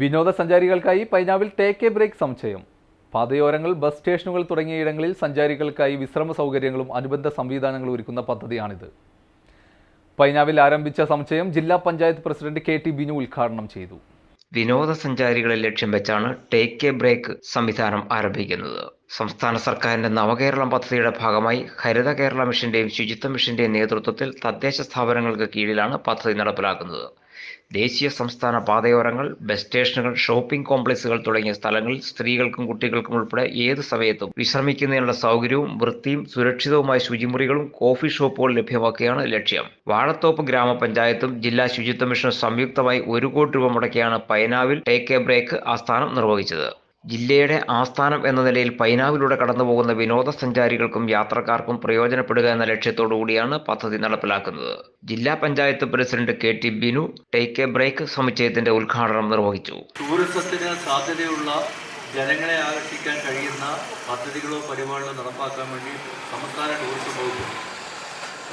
വിനോദസഞ്ചാരികൾക്കായി പൈനാവിൽ take a break സമുച്ചയം. പാതയോരങ്ങൾ ബസ് സ്റ്റേഷനുകൾ തുടങ്ങിയ ഇടങ്ങളിൽ സഞ്ചാരികൾക്കായി വിശ്രമ സൗകര്യങ്ങളും അനുബന്ധ സംവിധാനങ്ങളും ഒരുക്കുന്ന പദ്ധതിയാണിത്. പൈനാവിൽ ആരംഭിച്ച സമുച്ചയം ജില്ലാ panchayat president K T Binu ഉദ്ഘാടനം ചെയ്തു. വിനോദസഞ്ചാരികളെ ലക്ഷ്യം വെച്ചാണ് ടേക്ക് എ ബ്രേക്ക് സംവിധാനം ആരംഭിക്കുന്നത്. സംസ്ഥാന സർക്കാരിന്റെ നവകേരളം പദ്ധതിയുടെ ഭാഗമായി ഹരിത കേരള മിഷന്റെയും ശുചിത്വ മിഷന്റെയും നേതൃത്വത്തിൽ തദ്ദേശ സ്ഥാപനങ്ങൾക്ക് കീഴിലാണ് പദ്ധതി നടപ്പിലാക്കുന്നത്. ദേശീയ സംസ്ഥാന പാതയോരങ്ങൾ ബസ് സ്റ്റേഷനുകൾ ഷോപ്പിംഗ് കോംപ്ലക്സുകൾ തുടങ്ങിയ സ്ഥലങ്ങളിൽ സ്ത്രീകൾക്കും കുട്ടികൾക്കും ഉൾപ്പെടെ ഏത് സമയത്തും വിശ്രമിക്കുന്നതിനുള്ള സൗകര്യവും വൃത്തിയും സുരക്ഷിതവുമായ ശുചിമുറികളും കോഫി ഷോപ്പുകൾ ലഭ്യമാക്കുകയാണ് ലക്ഷ്യം. വാഴത്തോപ്പ് ഗ്രാമപഞ്ചായത്തും ജില്ലാ ശുചിത്വ മിഷനും സംയുക്തമായി ഒരു കോടി രൂപ മുടക്കിയാണ് പൈനാവിൽ ടേക്ക് എ ബ്രേക്ക് ആസ്ഥാനം നിർവഹിച്ചത്. ജില്ലയുടെ ആസ്ഥാനം എന്ന നിലയിൽ പൈനാവിലൂടെ കടന്നുപോകുന്ന വിനോദസഞ്ചാരികൾക്കും യാത്രക്കാർക്കും പ്രയോജനപ്പെടുക എന്ന ലക്ഷ്യത്തോടു കൂടിയാണ് പദ്ധതി നടപ്പിലാക്കുന്നത്. ജില്ലാ panchayat president K T Binu take a break സമുച്ചയത്തിന്റെ ഉദ്ഘാടനം നിർവഹിച്ചു. ടൂറിസത്തിന് സാധ്യതയുള്ള ജനങ്ങളെ ആകർഷിക്കാൻ കഴിയുന്ന പദ്ധതികളോ പരിപാടികളോ നടപ്പാക്കാൻ വേണ്ടി സംസ്ഥാന ടൂറിസം വകുപ്പ്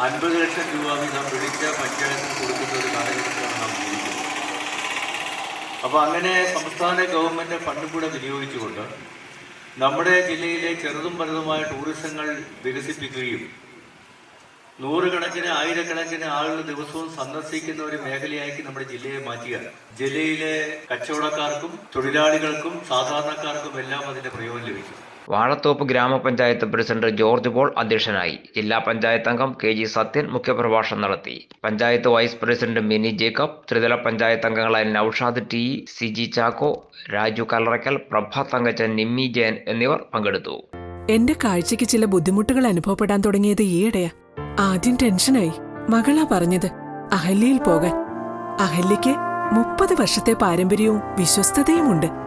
അൻപത് ലക്ഷം രൂപ വീതം പിടിച്ച പഞ്ചായത്തിന് കൊടുക്കുന്ന ഒരു അപ്പോൾ അങ്ങനെ സംസ്ഥാന ഗവൺമെന്റ് ഫണ്ടും കൂടെ വിനിയോഗിച്ചുകൊണ്ട് നമ്മുടെ ജില്ലയിലെ ചെറുതും വലുതുമായ ടൂറിസങ്ങൾ വികസിപ്പിക്കുകയും നൂറുകണക്കിന് ആയിരക്കണക്കിന് ആളുകൾ ദിവസവും സന്ദർശിക്കുന്ന ഒരു മേഖലയാക്കി നമ്മുടെ ജില്ലയെ മാറ്റുക ജില്ലയിലെ കച്ചവടക്കാർക്കും തൊഴിലാളികൾക്കും സാധാരണക്കാർക്കും എല്ലാം അതിന്റെ പ്രയോജനം ലഭിക്കും. വാഴത്തോപ്പ് ഗ്രാമപഞ്ചായത്ത് പ്രസിഡന്റ് ജോർജ് പോൾ അധ്യക്ഷനായി ജില്ലാ പഞ്ചായത്ത് അംഗം കെ ജി സത്യൻ മുഖ്യപ്രഭാഷണം നടത്തി. Panchayat vice president Mini Jacob ത്രിതല പഞ്ചായത്ത് അംഗങ്ങളായ നൌഷാദ് ടി സിജി ചാക്കോ രാജു കല്ലറയ്ക്കൽ പ്രഭ തങ്കച്ചൻ നിമ്മി ജയൻ എന്നിവർ പങ്കെടുത്തു. എന്റെ കാഴ്ചയ്ക്ക് ചില ബുദ്ധിമുട്ടുകൾ അനുഭവപ്പെടാൻ തുടങ്ങിയത് ഈയിടെയാ. ആദ്യം ടെൻഷനായി. മകളാ പറഞ്ഞത് അഹല്യയിൽ പോകാൻ. അഹല്യയ്ക്ക് മുപ്പത് വർഷത്തെ പാരമ്പര്യവും വിശ്വസ്തതയുമുണ്ട്.